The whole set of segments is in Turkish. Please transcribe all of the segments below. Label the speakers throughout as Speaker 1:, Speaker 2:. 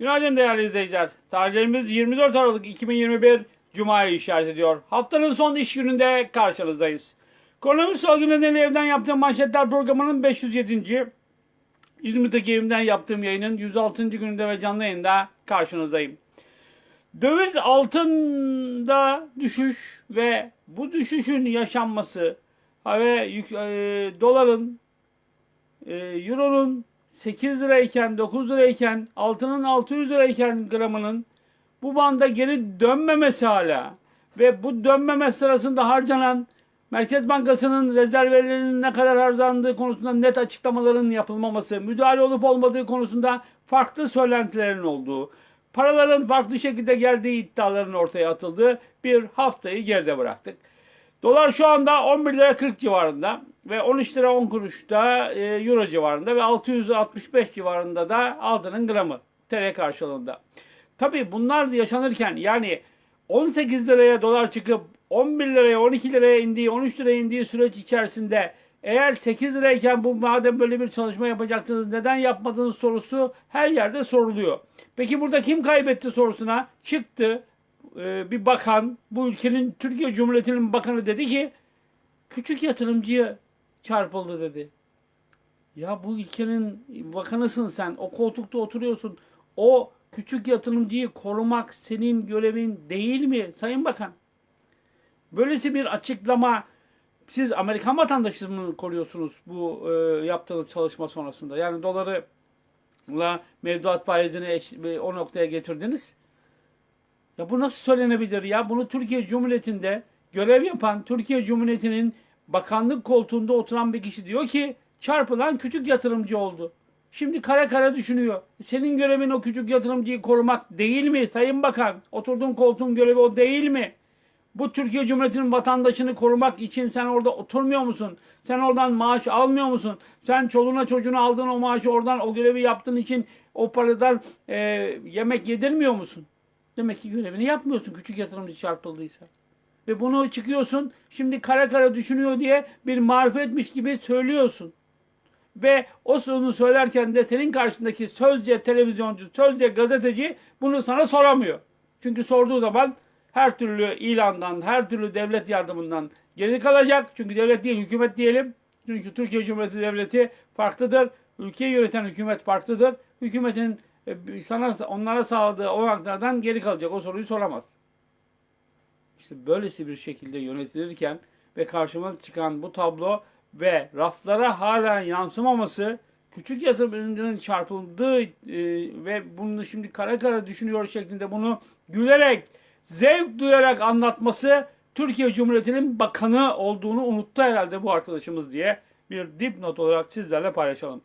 Speaker 1: Günaydın değerli izleyiciler. Tarihlerimiz 24 Aralık 2021 Cuma'yı işaret ediyor. Haftanın son iş gününde karşınızdayız. Koronavirüs salgını nedeniyle evden yaptığım manşetler programının 507. İzmir'deki evimden yaptığım yayının 106. gününde ve canlı yayında karşınızdayım. Döviz altında düşüş ve bu düşüşün yaşanması ve e, doların e, euronun 8 lirayken 9 lirayken altının 600 lirayken gramının bu banda geri dönmemesi hala ve bu dönmeme sırasında harcanan Merkez Bankası'nın rezervlerinin ne kadar harcandığı konusunda net açıklamaların yapılmaması, müdahale olup olmadığı konusunda farklı söylentilerin olduğu, paraların farklı şekilde geldiği iddiaların ortaya atıldığı bir haftayı geride bıraktık. Dolar şu anda 11 lira 40 civarında ve 13 lira 10 kuruşta e, euro civarında ve 665 civarında da altının gramı TL karşılığında. Tabii bunlar yaşanırken yani 18 liraya dolar çıkıp 11 liraya 12 liraya indiği 13 liraya indiği süreç içerisinde eğer 8 lirayken bu madem böyle bir çalışma yapacaktınız neden yapmadınız sorusu her yerde soruluyor. Peki burada kim kaybetti sorusuna çıktı e, bir bakan bu ülkenin Türkiye Cumhuriyeti'nin bakanı dedi ki küçük yatırımcıya çarpıldı dedi. Ya bu ülkenin bakanısın sen. O koltukta oturuyorsun. O küçük yatırımcıyı korumak senin görevin değil mi Sayın Bakan? Böylesi bir açıklama siz Amerikan vatandaşı mı koruyorsunuz bu e, yaptığınız çalışma sonrasında? Yani doları la mevduat faizini eş- o noktaya getirdiniz. Ya bu nasıl söylenebilir ya? Bunu Türkiye Cumhuriyeti'nde görev yapan Türkiye Cumhuriyeti'nin bakanlık koltuğunda oturan bir kişi diyor ki çarpılan küçük yatırımcı oldu. Şimdi kare kare düşünüyor. Senin görevin o küçük yatırımcıyı korumak değil mi Sayın Bakan? Oturduğun koltuğun görevi o değil mi? Bu Türkiye Cumhuriyeti'nin vatandaşını korumak için sen orada oturmuyor musun? Sen oradan maaş almıyor musun? Sen çoluğuna çocuğuna aldığın o maaşı oradan o görevi yaptığın için o paradan e, yemek yedirmiyor musun? Demek ki görevini yapmıyorsun küçük yatırımcı çarpıldıysa. Ve bunu çıkıyorsun şimdi kare kare düşünüyor diye bir marifetmiş gibi söylüyorsun. Ve o sözünü söylerken de senin karşındaki sözce televizyoncu, sözce gazeteci bunu sana soramıyor. Çünkü sorduğu zaman her türlü ilandan, her türlü devlet yardımından geri kalacak. Çünkü devlet değil, hükümet diyelim. Çünkü Türkiye Cumhuriyeti Devleti farklıdır. Ülkeyi yöneten hükümet farklıdır. Hükümetin sana onlara sağladığı olanaklardan geri kalacak. O soruyu soramaz. İşte böylesi bir şekilde yönetilirken ve karşıma çıkan bu tablo ve raflara hala yansımaması küçük yatırımcının çarpıldığı e, ve bunu şimdi kara kara düşünüyor şeklinde bunu gülerek zevk duyarak anlatması Türkiye Cumhuriyeti'nin bakanı olduğunu unuttu herhalde bu arkadaşımız diye bir dipnot olarak sizlerle paylaşalım.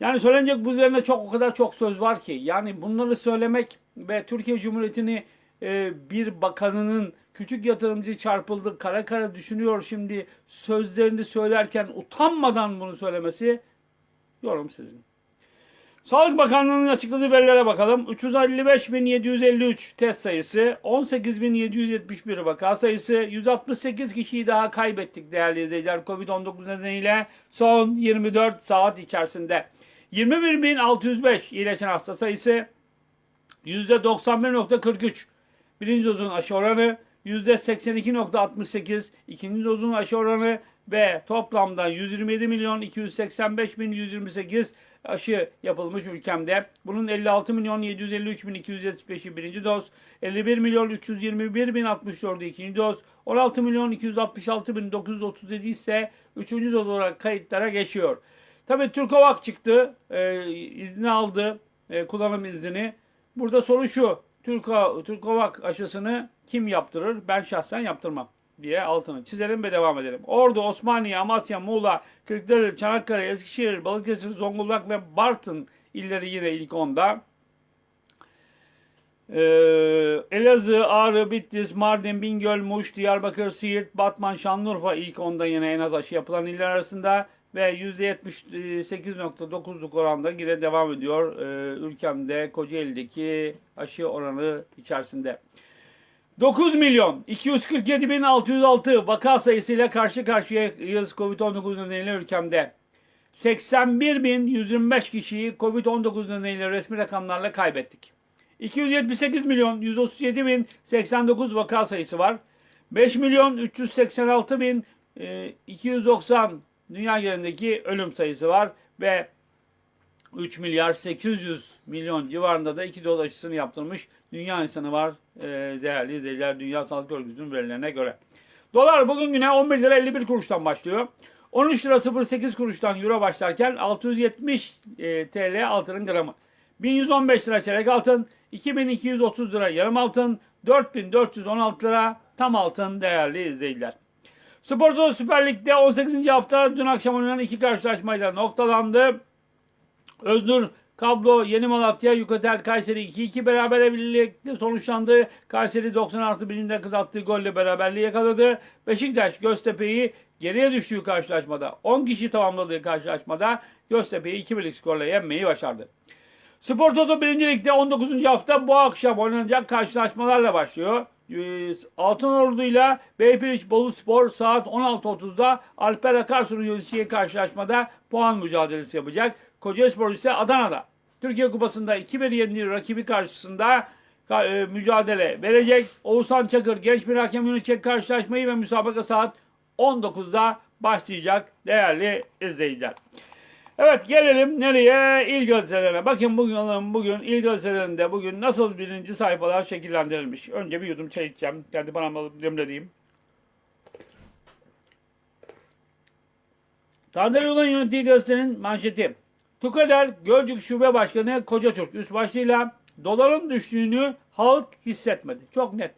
Speaker 1: Yani söylenecek bu üzerine çok o kadar çok söz var ki. Yani bunları söylemek ve Türkiye Cumhuriyeti'ni e, bir bakanının küçük yatırımcı çarpıldı, kara kara düşünüyor şimdi sözlerini söylerken utanmadan bunu söylemesi yorum sizin. Sağlık Bakanlığı'nın açıkladığı verilere bakalım. 355.753 test sayısı, 18.771 vaka sayısı, 168 kişiyi daha kaybettik değerli izleyiciler Covid-19 nedeniyle son 24 saat içerisinde. 21.605 iyileşen hasta sayısı, %91.43 birinci dozun aşı oranı, %82.68 ikinci dozun aşı oranı ve toplamda 127 milyon 285 bin 128 aşı yapılmış ülkemde. Bunun 56 milyon 753 bin 275'i birinci doz, 51 milyon 321 bin 64'ü ikinci doz, 16 milyon 266 bin 937 ise üçüncü doz olarak kayıtlara geçiyor. Tabii Türkovak çıktı, e, izni aldı, e, kullanım izni. Burada soru şu, Türko, Türkovak aşısını kim yaptırır? Ben şahsen yaptırmam diye altını çizelim ve devam edelim. Ordu, Osmaniye, Amasya, Muğla, Kırklareli, Çanakkale, Eskişehir, Balıkesir, Zonguldak ve Bartın illeri yine ilk onda. Ee, Elazığ, Ağrı, Bitlis, Mardin, Bingöl, Muş, Diyarbakır, Siirt, Batman, Şanlıurfa ilk onda yine en az aşı yapılan iller arasında ve %78.9'luk oranda yine devam ediyor ee, ülkemde Kocaeli'deki aşı oranı içerisinde. 9 milyon 247 bin 606 vaka sayısıyla karşı karşıyayız Covid-19 nedeniyle ülkemde. 81.125 kişiyi Covid-19 nedeniyle resmi rakamlarla kaybettik. 278 milyon 137 bin 89 vaka sayısı var. 5 milyon 386 bin e, 290 dünya genelindeki ölüm sayısı var ve 3 milyar 800 milyon civarında da iki doz aşısını yaptırmış dünya insanı var e, değerli izleyiciler Dünya Sağlık Örgütü'nün verilerine göre. Dolar bugün güne 11 lira 51 kuruştan başlıyor. 13 lira 08 kuruştan euro başlarken 670 e, TL altının gramı. 1115 lira çeyrek altın, 2230 lira yarım altın, 4416 lira tam altın değerli izleyiciler. Spor Toto Süper Lig'de 18. hafta dün akşam oynanan iki karşılaşmayla noktalandı. Öznur Kablo Yeni Malatya Yukatel Kayseri 2-2 beraber birlikte sonuçlandı. Kayseri 90 artı birinde kız attığı golle beraberliği yakaladı. Beşiktaş Göztepe'yi geriye düştüğü karşılaşmada 10 kişi tamamladığı karşılaşmada Göztepe'yi 2-1'lik skorla yenmeyi başardı. Spor Toto 1. Lig'de 19. hafta bu akşam oynanacak karşılaşmalarla başlıyor. Altınordu ile Beypiriç Bolu Spor saat 16.30'da Alper Akarsu'nun yöneticiye karşılaşmada puan mücadelesi yapacak. Kocaelispor ise Adana'da. Türkiye Kupası'nda 2-1 yendiği rakibi karşısında ka- e, mücadele verecek. Oğuzhan Çakır genç bir hakem yönetecek karşılaşmayı ve müsabaka saat 19'da başlayacak değerli izleyiciler. Evet gelelim nereye? İl gazetelerine. Bakın bugün, bugün il gazetelerinde bugün nasıl birinci sayfalar şekillendirilmiş. Önce bir yudum çay içeceğim. Kendi alıp demlediğim. Tanrı Yol'un yönettiği gazetenin manşeti. Tukader Gölcük Şube Başkanı Koca Türk üst başlığıyla doların düştüğünü halk hissetmedi. Çok net.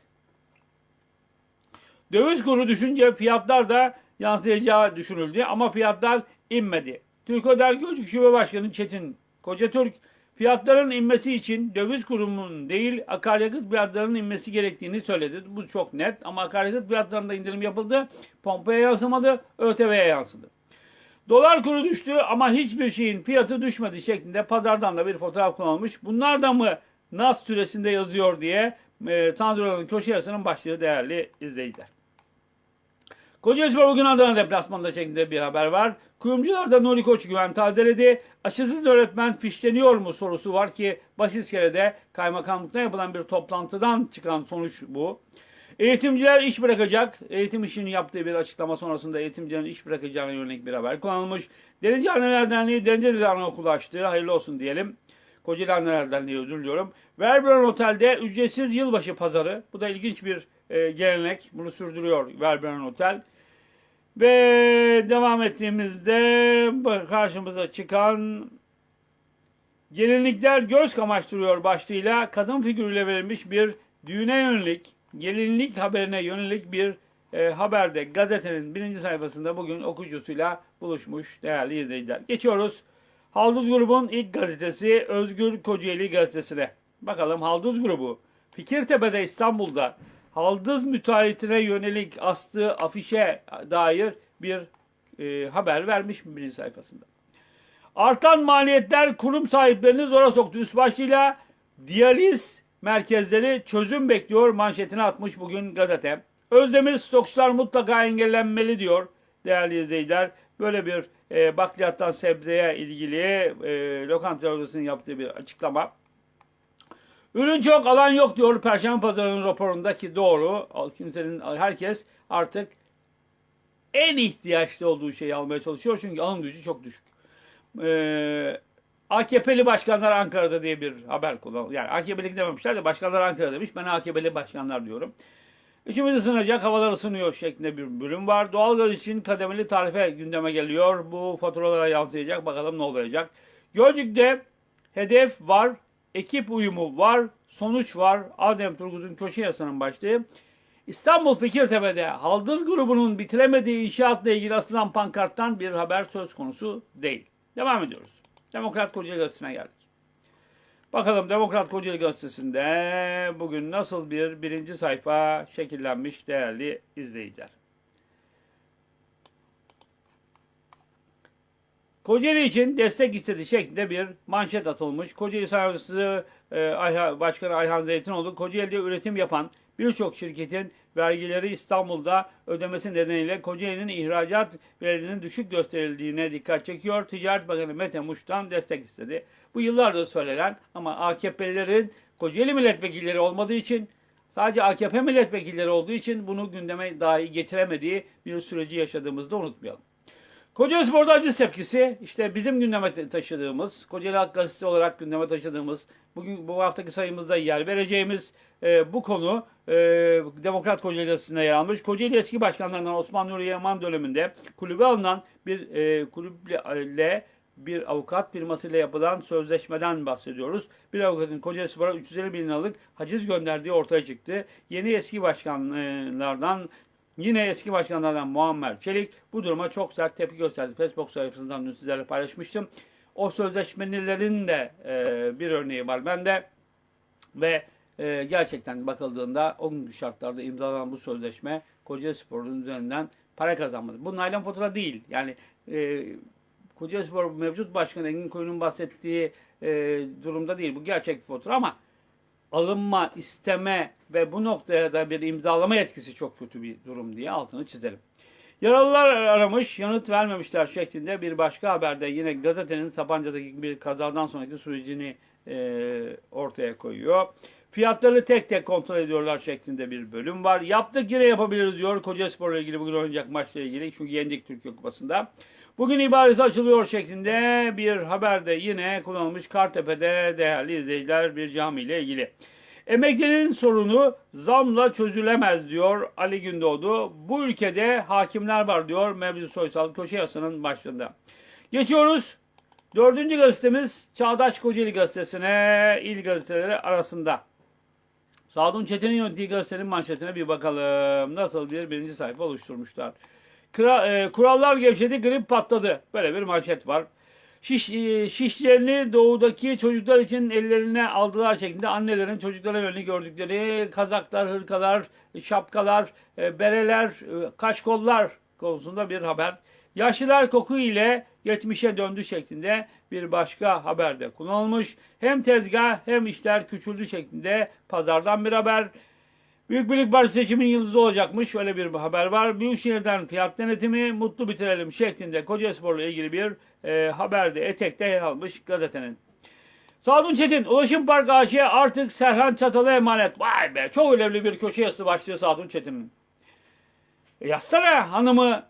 Speaker 1: Döviz kuru düşünce fiyatlar da yansıyacağı düşünüldü ama fiyatlar inmedi. Türkoder Gölcük Şube Başkanı Çetin Kocatürk fiyatların inmesi için döviz kurumunun değil akaryakıt fiyatlarının inmesi gerektiğini söyledi. Bu çok net ama akaryakıt fiyatlarında indirim yapıldı. Pompaya yansımadı, ÖTV'ye yansıdı. Dolar kuru düştü ama hiçbir şeyin fiyatı düşmedi şeklinde pazardan da bir fotoğraf kullanılmış. Bunlar da mı NAS süresinde yazıyor diye e, Tanrı'nın köşe yazısının başlığı değerli izleyiciler. Kocaelispor bugün Adana deplasmanında şeklinde bir haber var. Kuyumcularda Nuri Koç güven tazeledi. Aşısız öğretmen fişleniyor mu sorusu var ki Başiskele'de kaymakamlıkta yapılan bir toplantıdan çıkan sonuç bu. Eğitimciler iş bırakacak. Eğitim işini yaptığı bir açıklama sonrasında eğitimcilerin iş bırakacağına yönelik bir haber kullanılmış. Denici Anneler Derneği Denice Anaokulu açtı. Hayırlı olsun diyelim. Kocaeli Anneler Derneği özür diliyorum. Verbiron Otel'de ücretsiz yılbaşı pazarı. Bu da ilginç bir e, gelenek. Bunu sürdürüyor Verbiron Otel. Ve devam ettiğimizde karşımıza çıkan gelinlikler göz kamaştırıyor başlığıyla kadın figürüyle verilmiş bir düğüne yönelik, gelinlik haberine yönelik bir e, haberde gazetenin birinci sayfasında bugün okuyucusuyla buluşmuş değerli izleyiciler. Geçiyoruz. Halduz grubun ilk gazetesi Özgür Kocaeli gazetesine. Bakalım Halduz grubu Fikirtepe'de İstanbul'da Haldız müteahhitine yönelik astığı afişe dair bir e, haber vermiş birinci sayfasında. Artan maliyetler kurum sahiplerini zora soktu. Üst başlığıyla diyaliz merkezleri çözüm bekliyor manşetine atmış bugün gazete. Özdemir stokçular mutlaka engellenmeli diyor değerli izleyiciler. Böyle bir e, bakliyattan sebzeye ilgili e, lokanta odasının yaptığı bir açıklama. Ürün çok alan yok diyor Perşembe Pazarı'nın raporundaki doğru. Kimsenin herkes artık en ihtiyaçlı olduğu şeyi almaya çalışıyor çünkü alım gücü çok düşük. Ee, AKP'li başkanlar Ankara'da diye bir haber kullanılıyor. Yani AKP'li dememişler de başkanlar Ankara demiş. Ben AKP'li başkanlar diyorum. İçimiz ısınacak, havalar ısınıyor şeklinde bir bölüm var. Doğalgaz için kademeli tarife gündeme geliyor. Bu faturalara yansıyacak. Bakalım ne olacak. Gölcük'te hedef var, ekip uyumu var, sonuç var. Adem Turgut'un köşe yazısının başlığı. İstanbul Fikirtepe'de Haldız grubunun bitiremediği inşaatla ilgili asılan pankarttan bir haber söz konusu değil. Devam ediyoruz. Demokrat Kocaeli Gazetesi'ne geldik. Bakalım Demokrat Kocaeli Gazetesi'nde bugün nasıl bir birinci sayfa şekillenmiş değerli izleyiciler. Kocaeli için destek istedi şeklinde bir manşet atılmış. Kocaeli Sanayi e, Başkanı Ayhan Zeytinoğlu, Kocaeli'de üretim yapan birçok şirketin vergileri İstanbul'da ödemesi nedeniyle Kocaeli'nin ihracat verilerinin düşük gösterildiğine dikkat çekiyor. Ticaret Bakanı Mete Muş'tan destek istedi. Bu yıllardır söylenen ama AKP'lilerin Kocaeli milletvekilleri olmadığı için sadece AKP milletvekilleri olduğu için bunu gündeme dahi getiremediği bir süreci yaşadığımızda unutmayalım. Kocaeli Spor'da acı tepkisi işte bizim gündeme taşıdığımız, Kocaeli Halk Gazetesi olarak gündeme taşıdığımız, bugün bu haftaki sayımızda yer vereceğimiz e, bu konu e, Demokrat Kocaeli Gazetesi'nde yer almış. Kocaeli eski başkanlarından Osman Nuri Yaman döneminde kulübe alınan bir e, kulüple bir avukat firmasıyla yapılan sözleşmeden bahsediyoruz. Bir avukatın Kocaeli Spor'a 350 bin liralık haciz gönderdiği ortaya çıktı. Yeni eski başkanlardan Yine eski başkanlardan Muammer Çelik bu duruma çok sert tepki gösterdi. Facebook sayfasından dün sizlerle paylaşmıştım. O sözleşmelerin de e, bir örneği var bende ve e, gerçekten bakıldığında o günkü şartlarda imzalanan bu sözleşme Kocaeli Spor'un üzerinden para kazanmadı. Bu naylon fatura değil. Yani e, Kocaeli Spor mevcut başkanı Engin Koyun'un bahsettiği e, durumda değil. Bu gerçek fatura ama alınma, isteme ve bu noktaya da bir imzalama yetkisi çok kötü bir durum diye altını çizelim. Yaralılar aramış, yanıt vermemişler şeklinde bir başka haberde yine gazetenin Sapanca'daki bir kazadan sonraki sürecini e, ortaya koyuyor. Fiyatları tek tek kontrol ediyorlar şeklinde bir bölüm var. Yaptık yine yapabiliriz diyor Kocaeli ile ilgili bugün oynayacak maçla ilgili. Çünkü yendik Türkiye Kupası'nda. Bugün ibadeti açılıyor şeklinde bir haberde yine kullanılmış Kartepe'de değerli izleyiciler bir cami ile ilgili. Emeklinin sorunu zamla çözülemez diyor Ali Gündoğdu. Bu ülkede hakimler var diyor Mevlüt Soysal köşe yazısının başlığında. Geçiyoruz. Dördüncü gazetemiz Çağdaş Kocaeli Gazetesi'ne il gazeteleri arasında. Sadun Çetin'in yönettiği gazetenin manşetine bir bakalım. Nasıl bir birinci sayfa oluşturmuşlar. Kra, e, kurallar gevşedi, grip patladı. Böyle bir manşet var. Şiş, e, şişlerini doğudaki çocuklar için ellerine aldılar şeklinde annelerin çocuklara yönelik gördükleri kazaklar, hırkalar, şapkalar, e, bereler, e, kaşkollar konusunda bir haber. Yaşlılar koku ile geçmişe döndü şeklinde bir başka haberde kullanılmış. Hem tezgah hem işler küçüldü şeklinde pazardan bir haber. Büyük Birlik Partisi seçimin yıldızı olacakmış. Öyle bir haber var. Büyükşehir'den fiyat denetimi mutlu bitirelim şeklinde Kocaelispor'la ilgili bir e, haberde etekte yer almış gazetenin. Sadun Çetin, Ulaşım Park AŞ artık Serhan Çatal'a emanet. Vay be çok önemli bir köşe yazısı başlığı Sadun Çetin'in. E, yazsana hanımı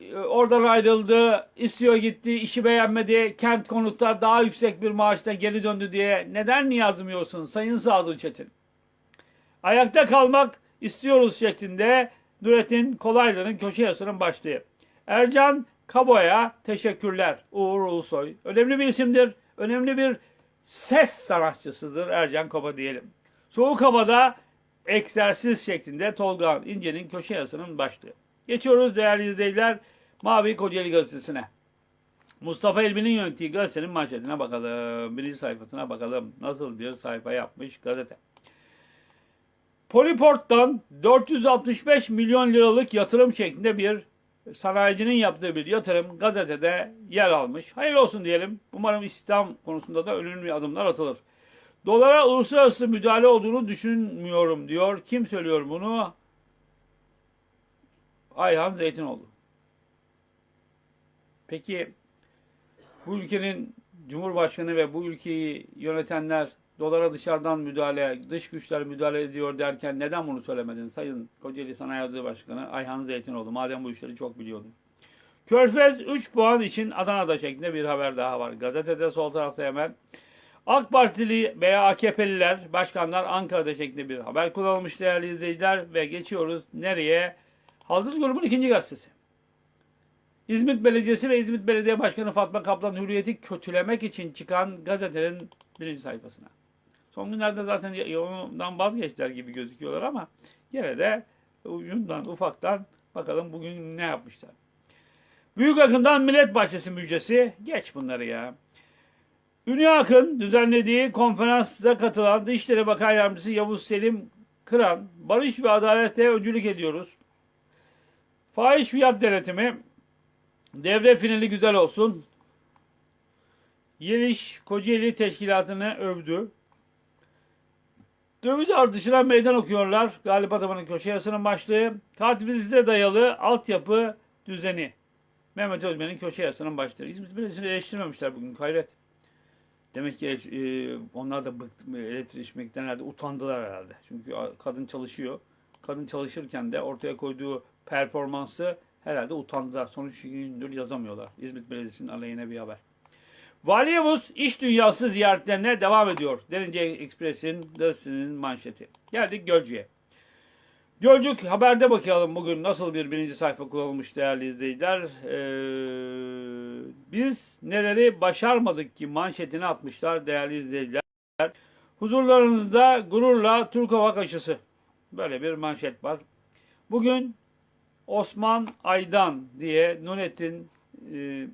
Speaker 1: e, oradan ayrıldı, istiyor gitti, işi beğenmedi, kent konutta daha yüksek bir maaşta geri döndü diye neden yazmıyorsun Sayın Sadun Çetin? Ayakta kalmak istiyoruz şeklinde Nurettin Kolaylı'nın köşe yazısının başlığı. Ercan Kabo'ya teşekkürler. Uğur Ulusoy. Önemli bir isimdir. Önemli bir ses sanatçısıdır Ercan Kaba diyelim. Soğuk havada egzersiz şeklinde Tolga İnce'nin köşe yazısının başlığı. Geçiyoruz değerli izleyiciler Mavi Kocaeli Gazetesi'ne. Mustafa Elbi'nin yönettiği gazetenin manşetine bakalım. Birinci sayfasına bakalım. Nasıl bir sayfa yapmış gazete. Polyport'tan 465 milyon liralık yatırım şeklinde bir sanayicinin yaptığı bir yatırım gazetede yer almış. Hayırlı olsun diyelim. Umarım İslam konusunda da önemli adımlar atılır. Dolara uluslararası müdahale olduğunu düşünmüyorum diyor. Kim söylüyor bunu? Ayhan Zeytinoğlu. Peki bu ülkenin Cumhurbaşkanı ve bu ülkeyi yönetenler dolara dışarıdan müdahale, dış güçler müdahale ediyor derken neden bunu söylemedin? Sayın Kocaeli Sanayi Odası Başkanı Ayhan Zeytinoğlu. Madem bu işleri çok biliyordun. Körfez 3 puan için Adana'da şeklinde bir haber daha var. Gazetede sol tarafta hemen. AK Partili veya AKP'liler, başkanlar Ankara'da şeklinde bir haber kullanılmış değerli izleyiciler ve geçiyoruz nereye? Haldız grubun ikinci gazetesi. İzmit Belediyesi ve İzmit Belediye Başkanı Fatma Kaplan hürriyeti kötülemek için çıkan gazetenin birinci sayfasına. Son günlerde zaten yolundan vazgeçtiler gibi gözüküyorlar ama yine de ucundan ufaktan bakalım bugün ne yapmışlar. Büyük Akın'dan Millet Bahçesi müjdesi. Geç bunları ya. Ünlü Akın düzenlediği konferansta katılan Dışişleri Bakan Yardımcısı Yavuz Selim Kıran, barış ve adalete öncülük ediyoruz. Fahiş fiyat denetimi, devre finali güzel olsun. Yeliş Kocaeli Teşkilatı'nı övdü. Döviz artışına meydan okuyorlar. Galip Ataman'ın köşe yazısının başlığı. Kartvizite dayalı altyapı düzeni. Mehmet Özmen'in köşe yazısının başlığı. İzmit Belediyesi'ni eleştirmemişler bugün hayret. Demek ki e, onlar da bıktı, elektrik herhalde utandılar herhalde. Çünkü kadın çalışıyor. Kadın çalışırken de ortaya koyduğu performansı herhalde utandılar. Sonuç gündür yazamıyorlar. İzmit Belediyesi'nin aleyhine bir haber. Vali Yavuz iş dünyası ziyaretlerine devam ediyor. Derince Ekspres'in gazetesinin manşeti. Geldik Gölcük'e. Gölcük haberde bakalım bugün nasıl bir birinci sayfa kullanılmış değerli izleyiciler. Ee, biz neleri başarmadık ki manşetini atmışlar değerli izleyiciler. Huzurlarınızda gururla Türk Hava Kaşısı. Böyle bir manşet var. Bugün Osman Aydan diye Nurettin e,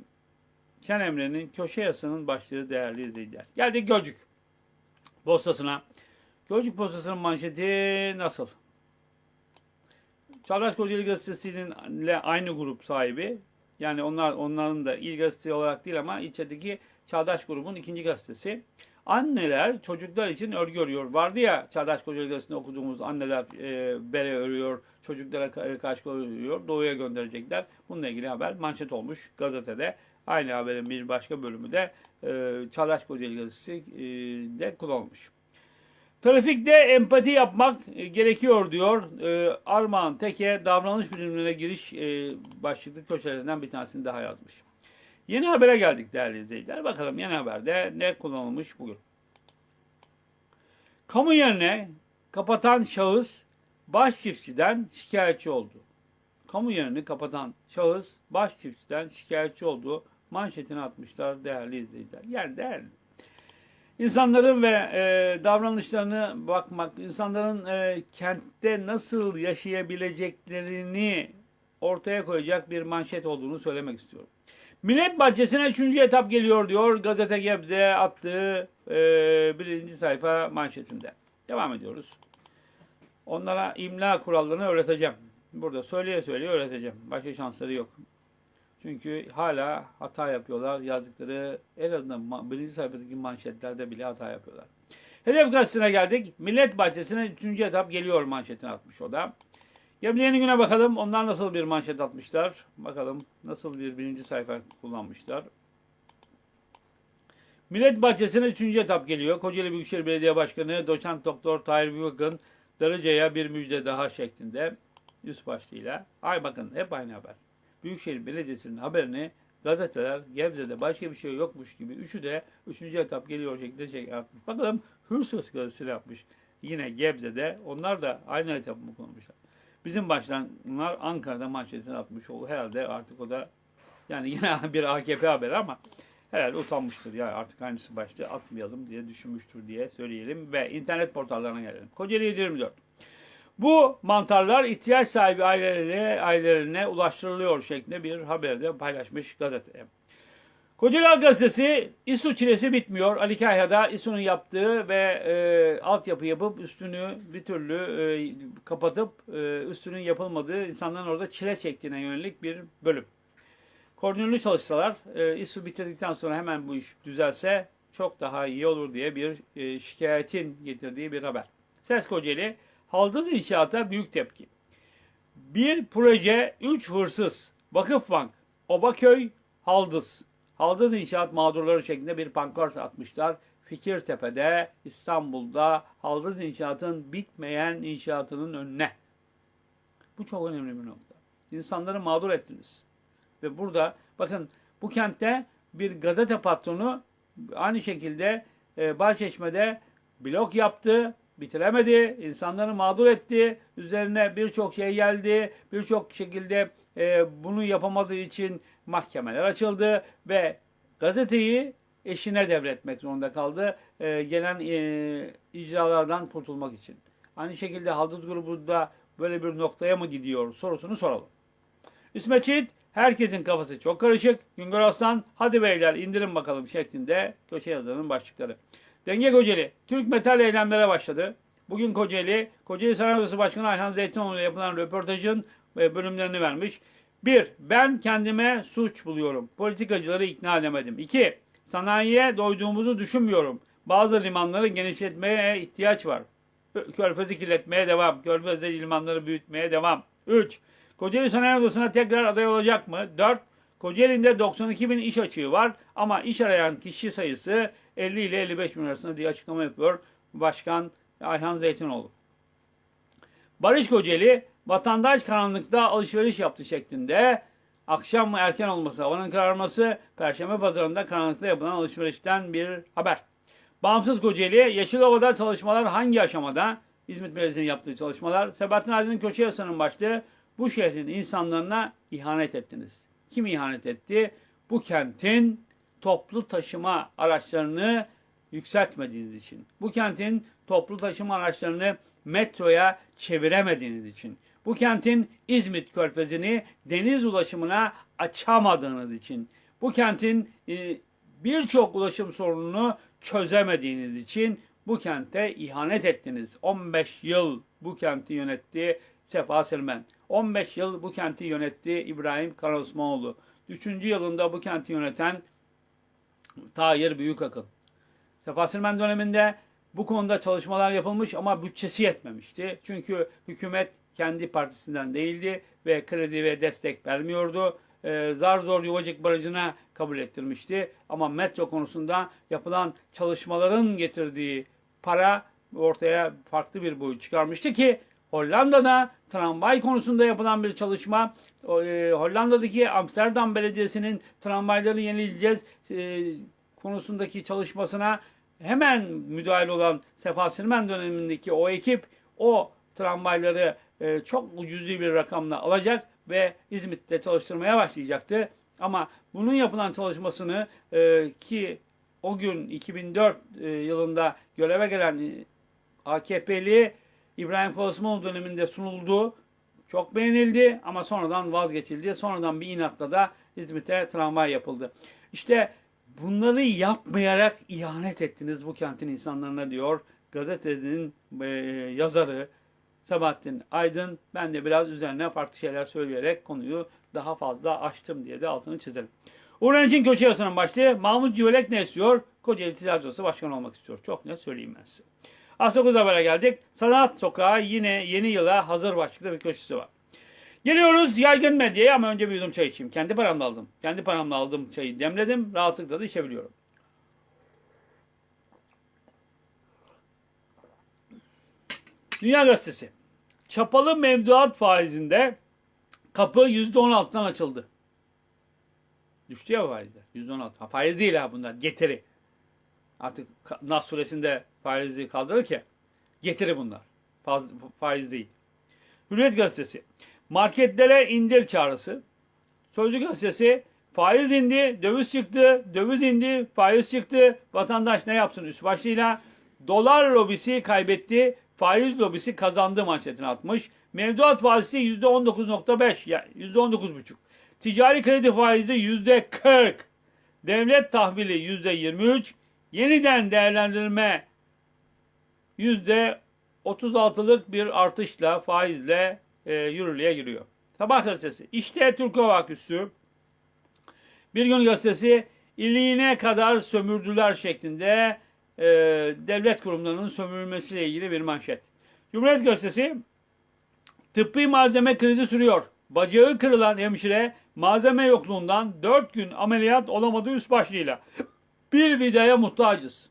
Speaker 1: Ken Emre'nin köşe yazısının başlığı değerli izleyiciler. Geldik Gölcük postasına. Gölcük postasının manşeti nasıl? Çağdaş Kocaeli Gazetesi'yle aynı grup sahibi. Yani onlar onların da il gazetesi olarak değil ama ilçedeki Çağdaş grubun ikinci gazetesi. Anneler çocuklar için örgü örüyor. Vardı ya Çağdaş Kocaeli Gazetesi'nde okuduğumuz anneler e, bere örüyor, çocuklara ka- kaşkol örüyor, doğuya gönderecekler. Bununla ilgili haber manşet olmuş gazetede. Aynı haberin bir başka bölümü de e, Çağdaş Kocaeli Gazetesi e, kullanılmış. Trafikte empati yapmak e, gerekiyor diyor. E, Armağan Teke davranış bilimlerine giriş e, başlıklı köşelerinden bir tanesini daha yazmış. Yeni habere geldik değerli izleyiciler. Bakalım yeni haberde ne kullanılmış bugün. Kamu yerine kapatan şahıs baş çiftçiden şikayetçi oldu. Kamu yerini kapatan şahıs baş çiftçiden şikayetçi oldu. Manşetini atmışlar değerli izleyiciler. Yani değerli. İnsanların ve e, davranışlarını bakmak, insanların e, kentte nasıl yaşayabileceklerini ortaya koyacak bir manşet olduğunu söylemek istiyorum. Millet Bahçesi'ne 3. etap geliyor diyor Gazete Gebze attığı e, birinci sayfa manşetinde. Devam ediyoruz. Onlara imla kurallarını öğreteceğim. Burada söyleye söyleye öğreteceğim. Başka şansları yok. Çünkü hala hata yapıyorlar. Yazdıkları en azından birinci sayfadaki manşetlerde bile hata yapıyorlar. Hedef gazetesine geldik. Millet Bahçesi'ne 3. etap geliyor manşetini atmış o da. Yeni Gün'e bakalım. Onlar nasıl bir manşet atmışlar. Bakalım nasıl bir birinci sayfa kullanmışlar. Millet Bahçesi'ne 3. etap geliyor. Kocaeli Büyükşehir Belediye Başkanı Doçent Doktor Tahir Büyükakın Darıca'ya bir müjde daha şeklinde üst başlığıyla. Ay bakın hep aynı haber. Büyükşehir Belediyesi'nin haberini gazeteler Gebze'de başka bir şey yokmuş gibi üçü de üçüncü etap geliyor şeklinde şey yapmış. Bakalım Hırsız gazetesi yapmış. Yine Gebze'de onlar da aynı etap mı kullanmışlar. Bizim başkanlar Ankara'da manşetini atmış oldu. Herhalde artık o da yani yine bir AKP haberi ama herhalde utanmıştır. Ya artık aynısı başlığı atmayalım diye düşünmüştür diye söyleyelim. Ve internet portallarına gelelim. Kocaeli 724. Bu mantarlar ihtiyaç sahibi ailelerine, ailelerine ulaştırılıyor şeklinde bir haberde paylaşmış gazete. Kocaeli Gazetesi İSU çilesi bitmiyor. Ali Kahya'da İSU'nun yaptığı ve e, altyapı yapıp üstünü bir türlü e, kapatıp e, üstünün yapılmadığı insanların orada çile çektiğine yönelik bir bölüm. Koordinörlü çalışsalar e, İSU bitirdikten sonra hemen bu iş düzelse çok daha iyi olur diye bir e, şikayetin getirdiği bir haber. Ses Kocaeli Haldız inşaata büyük tepki. Bir proje, üç hırsız. Vakıfbank, Obaköy, Haldız. Haldız inşaat mağdurları şeklinde bir pankart atmışlar. Fikirtepe'de, İstanbul'da Haldız inşaatın bitmeyen inşaatının önüne. Bu çok önemli bir nokta. İnsanları mağdur ettiniz. Ve burada bakın bu kentte bir gazete patronu aynı şekilde e, Bahçeşme'de blok yaptı, bitiremedi, insanları mağdur etti, üzerine birçok şey geldi, birçok şekilde e, bunu yapamadığı için mahkemeler açıldı ve gazeteyi eşine devretmek zorunda kaldı e, gelen e, icralardan kurtulmak için. Aynı şekilde Haldız grubu da böyle bir noktaya mı gidiyor sorusunu soralım. İsmet Çiğit, herkesin kafası çok karışık. Güngör Aslan, hadi beyler indirin bakalım şeklinde köşe yazılarının başlıkları. Denge Kocaeli, Türk Metal eylemlere başladı. Bugün Kocaeli, Kocaeli Sanayi Odası Başkanı Ayhan Zeytinoğlu ile yapılan röportajın e, bölümlerini vermiş. 1. Ben kendime suç buluyorum. Politikacıları ikna edemedim. 2. Sanayiye doyduğumuzu düşünmüyorum. Bazı limanları genişletmeye ihtiyaç var. Körfezi kirletmeye devam. Körfez'de limanları büyütmeye devam. 3. Kocaeli Sanayi Odası'na tekrar aday olacak mı? 4. Kocaeli'nde 92 bin iş açığı var ama iş arayan kişi sayısı 50 ile 55 bin arasında diye açıklama yapıyor Başkan Ayhan Zeytinoğlu. Barış Kocaeli vatandaş karanlıkta alışveriş yaptı şeklinde akşam mı erken olması, havanın kararması Perşembe pazarında karanlıkta yapılan alışverişten bir haber. Bağımsız Kocaeli, Yeşilova'da çalışmalar hangi aşamada? İzmit Belediyesi'nin yaptığı çalışmalar. Sebahattin Aydın'ın köşe yasanın başlığı bu şehrin insanlarına ihanet ettiniz. Kim ihanet etti? Bu kentin toplu taşıma araçlarını yükseltmediğiniz için. Bu kentin toplu taşıma araçlarını metroya çeviremediğiniz için. Bu kentin İzmit Körfezi'ni deniz ulaşımına açamadığınız için. Bu kentin e, birçok ulaşım sorununu çözemediğiniz için bu kente ihanet ettiniz. 15 yıl bu kenti yönetti Sefa Selmen. 15 yıl bu kenti yönetti İbrahim Karaosmanoğlu. 3. yılında bu kenti yöneten Tahir Büyükakın. Sefa Selmen döneminde bu konuda çalışmalar yapılmış ama bütçesi yetmemişti. Çünkü hükümet kendi partisinden değildi ve kredi ve destek vermiyordu. Ee, zar zor Yuvacık Barajı'na kabul ettirmişti. Ama metro konusunda yapılan çalışmaların getirdiği para ortaya farklı bir boyut çıkarmıştı ki Hollanda'da tramvay konusunda yapılan bir çalışma e, Hollanda'daki Amsterdam Belediyesi'nin tramvayları yenileyeceğiz e, konusundaki çalışmasına hemen müdahil olan Sefa Silmen dönemindeki o ekip o tramvayları e, çok cüzi bir rakamla alacak ve İzmit'te çalıştırmaya başlayacaktı. Ama bunun yapılan çalışmasını ki o gün 2004 e, yılında göreve gelen AKP'li İbrahim Kılıçdaroğlu döneminde sunuldu. Çok beğenildi ama sonradan vazgeçildi. Sonradan bir inatla da İzmit'e tramvay yapıldı. İşte bunları yapmayarak ihanet ettiniz bu kentin insanlarına diyor gazetenin e, yazarı Sabahattin Aydın. Ben de biraz üzerine farklı şeyler söyleyerek konuyu daha fazla açtım diye de altını çizelim. Uğur Enç'in köşe yazısının başlığı Mahmut Civelek ne istiyor? Kocaeli Ticaret Odası Başkanı olmak istiyor. Çok net söyleyeyim ben size. Az 9 habere geldik. Sanat Sokağı yine yeni yıla hazır başlıklı bir köşesi var. Geliyoruz yaygın medyaya ama önce bir yudum çay içeyim. Kendi paramla aldım. Kendi paramla aldım çayı demledim. Rahatlıkla da içebiliyorum. Dünya Gazetesi. Çapalı mevduat faizinde kapı %16'dan açıldı. Düştü ya faizler. %16. Ha, faiz değil ha bunlar. Getiri. Artık Nas suresinde faizi kaldırır ki getiri bunlar. Faz, faiz değil. Hürriyet Gazetesi. Marketlere indir çağrısı. Sözcü Gazetesi. Faiz indi, döviz çıktı, döviz indi, faiz çıktı. Vatandaş ne yapsın üst başlığıyla? Dolar lobisi kaybetti, faiz lobisi kazandı manşetini atmış. Mevduat faizi %19.5, yani %19.5. Ticari kredi faizi %40. Devlet tahvili %23. Yeniden değerlendirme %36'lık bir artışla faizle e, yürürlüğe giriyor. Sabah gazetesi. İşte Türkova aküsü. Bir gün gazetesi iliğine kadar sömürdüler şeklinde e, devlet kurumlarının sömürülmesiyle ilgili bir manşet. Cumhuriyet gazetesi tıbbi malzeme krizi sürüyor. Bacağı kırılan hemşire malzeme yokluğundan 4 gün ameliyat olamadı üst başlığıyla. Bir vidaya muhtacız.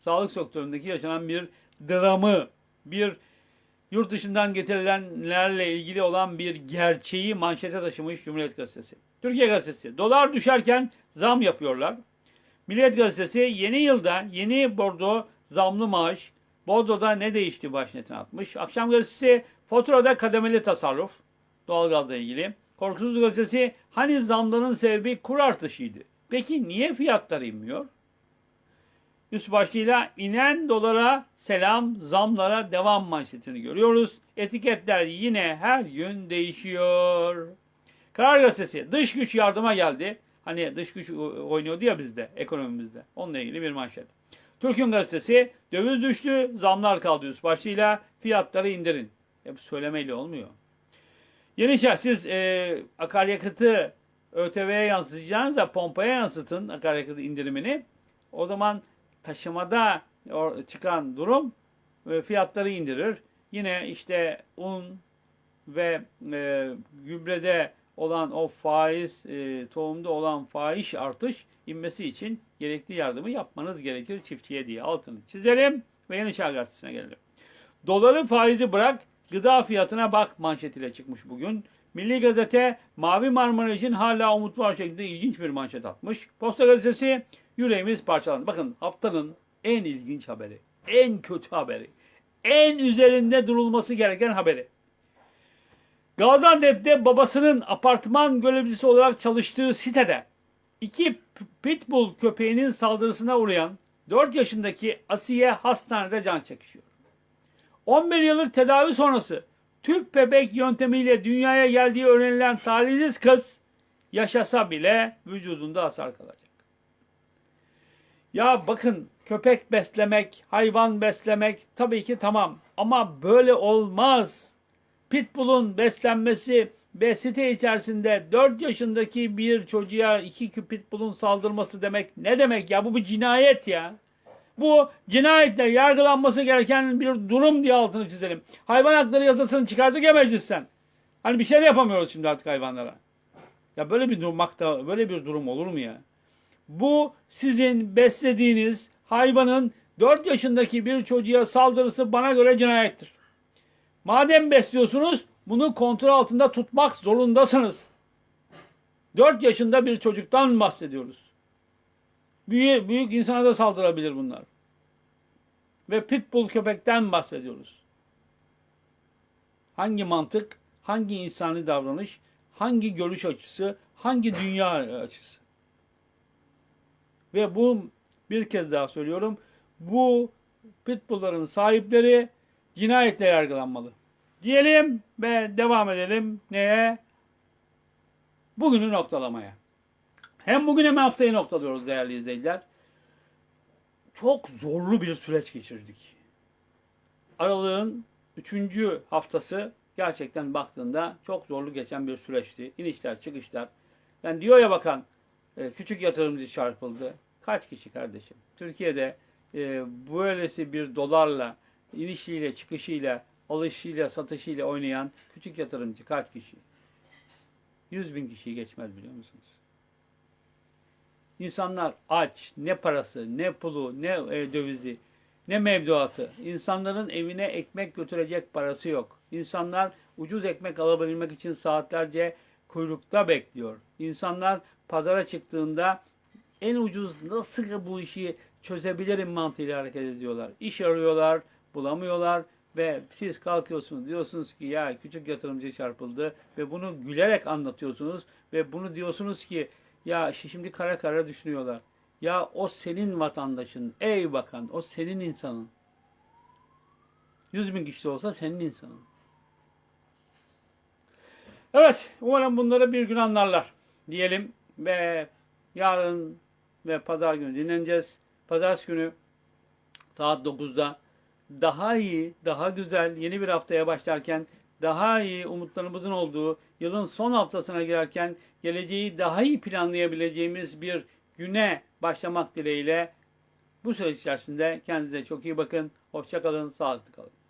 Speaker 1: Sağlık sektöründeki yaşanan bir dramı, bir yurt dışından getirilenlerle ilgili olan bir gerçeği manşete taşımış Cumhuriyet Gazetesi. Türkiye Gazetesi. Dolar düşerken zam yapıyorlar. Milliyet Gazetesi yeni yılda yeni bordo zamlı maaş. Bordo'da ne değişti başnetine atmış. Akşam Gazetesi faturada kademeli tasarruf. Doğalgazla ilgili. Korkusuz Gazetesi hani zamların sebebi kur artışıydı. Peki niye fiyatlar inmiyor? Üst başlığıyla inen dolara selam, zamlara devam manşetini görüyoruz. Etiketler yine her gün değişiyor. Karar Gazetesi dış güç yardıma geldi. Hani dış güç oynuyordu ya bizde, ekonomimizde. Onunla ilgili bir manşet. Türk'ün gazetesi döviz düştü, zamlar kaldı üst başlığıyla fiyatları indirin. Hep söylemeyle olmuyor. Yeni şah siz e, akaryakıtı ÖTV'ye yansıtacağınızda pompaya yansıtın akaryakıt indirimini. O zaman taşımada çıkan durum e, fiyatları indirir. Yine işte un ve e, gübrede olan o faiz, e, tohumda olan faiz artış inmesi için gerekli yardımı yapmanız gerekir çiftçiye diye altını çizelim ve Yeni Çağ Gazetesi'ne gelelim. Doları faizi bırak, gıda fiyatına bak manşetiyle çıkmış bugün. Milli Gazete Mavi Marmara için hala umut var şeklinde ilginç bir manşet atmış. Posta Gazetesi yüreğimiz parçalandı. Bakın haftanın en ilginç haberi, en kötü haberi, en üzerinde durulması gereken haberi. Gaziantep'te babasının apartman görevlisi olarak çalıştığı sitede iki pitbull köpeğinin saldırısına uğrayan 4 yaşındaki Asiye hastanede can çekişiyor. 11 yıllık tedavi sonrası tüp bebek yöntemiyle dünyaya geldiği öğrenilen talihsiz kız yaşasa bile vücudunda hasar kalacak. Ya bakın köpek beslemek, hayvan beslemek tabii ki tamam ama böyle olmaz. Pitbull'un beslenmesi ve site içerisinde 4 yaşındaki bir çocuğa iki pitbull'un saldırması demek ne demek ya? Bu bir cinayet ya. Bu cinayetle yargılanması gereken bir durum diye altını çizelim. Hayvan hakları yasasını çıkardık ya meclisten. Hani bir şey de yapamıyoruz şimdi artık hayvanlara. Ya böyle bir durmakta böyle bir durum olur mu ya? Bu sizin beslediğiniz hayvanın 4 yaşındaki bir çocuğa saldırısı bana göre cinayettir. Madem besliyorsunuz bunu kontrol altında tutmak zorundasınız. 4 yaşında bir çocuktan bahsediyoruz. Büyük, büyük insana da saldırabilir bunlar. Ve pitbull köpekten bahsediyoruz. Hangi mantık, hangi insani davranış, hangi görüş açısı, hangi dünya açısı? Ve bu bir kez daha söylüyorum. Bu pitbullların sahipleri cinayetle yargılanmalı. Diyelim ve devam edelim neye? Bugünü noktalamaya. Hem bugün hem haftayı noktalıyoruz değerli izleyiciler. Çok zorlu bir süreç geçirdik. Aralığın üçüncü haftası gerçekten baktığında çok zorlu geçen bir süreçti. İnişler çıkışlar. Yani diyor ya bakan e, küçük yatırımcı çarpıldı. Kaç kişi kardeşim? Türkiye'de e, böylesi bir dolarla inişiyle çıkışıyla alışıyla satışıyla oynayan küçük yatırımcı kaç kişi? 100 bin kişiyi geçmez biliyor musunuz? İnsanlar aç, ne parası, ne pulu, ne e, dövizi, ne mevduatı. İnsanların evine ekmek götürecek parası yok. İnsanlar ucuz ekmek alabilmek için saatlerce kuyrukta bekliyor. İnsanlar pazara çıktığında en ucuz nasıl bu işi çözebilirim mantığıyla hareket ediyorlar. İş arıyorlar, bulamıyorlar ve siz kalkıyorsunuz diyorsunuz ki ya küçük yatırımcı çarpıldı ve bunu gülerek anlatıyorsunuz ve bunu diyorsunuz ki ya şimdi kara kara düşünüyorlar. Ya o senin vatandaşın, ey bakan, o senin insanın. Yüz bin kişi olsa senin insanın. Evet, umarım bunları bir gün anlarlar diyelim ve yarın ve pazar günü dinleneceğiz. Pazartesi günü saat 9'da daha iyi, daha güzel yeni bir haftaya başlarken daha iyi umutlarımızın olduğu yılın son haftasına girerken geleceği daha iyi planlayabileceğimiz bir güne başlamak dileğiyle bu süreç içerisinde kendinize çok iyi bakın. Hoşça kalın, sağlıklı kalın.